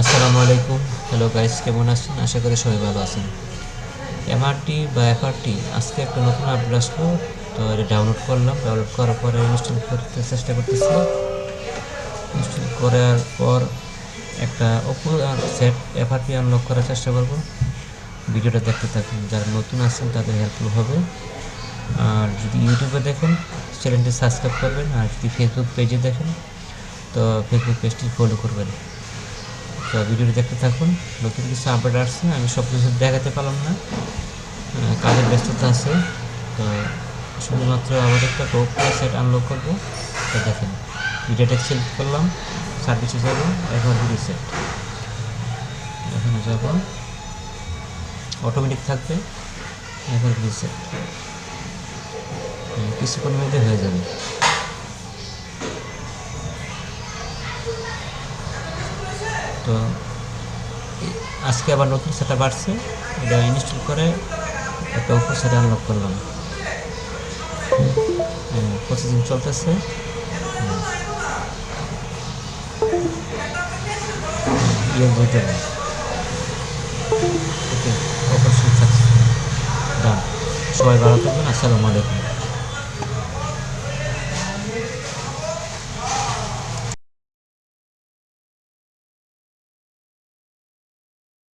আসসালামু আলাইকুম hello guys কেমন আছেন? আশা করি সবাই ভালো আছেন। এমআরটি বা এফআরটি আজকে একটা নতুন আপডেট আসলো। তো এটা ডাউনলোড করলাম। ডাউনলোড করার পরে ইনস্টল করতে চেষ্টা করতেছি। ইনস্টল করার পর একটা ওপো সেট এফআরটি আনলক করার চেষ্টা করব। ভিডিওটা দেখতে থাকুন। যারা নতুন আছেন, তাদের হেল্পফুল হবে। আর যদি ইউটিউবে দেখেন চ্যানেলটি সাবস্ক্রাইব করবেন। আর যদি ফেসবুক পেজে দেখেন, তো ফেসবুক পেজটি ফলো করবেন। তো ভিডিওটি দেখতে থাকুন। নতুন কিছু আপডেট আসছে, আমি সব কিছু দেখাতে পারলাম না। কাজের ব্যস্ততা আছে। তো শুধুমাত্র আবার একটা ওপো সেট আনলক করব। তো দেখেন, ভিডিওটা সিলেক্ট করলাম সার্ভিসে যাব এখন রিসেট এখানে যাব অটোমেটিক থাকবে এখন রিসেট কিছুক্ষণের মধ্যে হয়ে যাবে। তো আজকে আবার নতুন সেটা বাড়ছে এটা ইনস্টল করে একটা ওপর সেটা আনলক করলাম। প্রসেসিং চলতেছে। ইয়ে সবাই ভালো থাকবেন। আসসালামু আলাইকুম।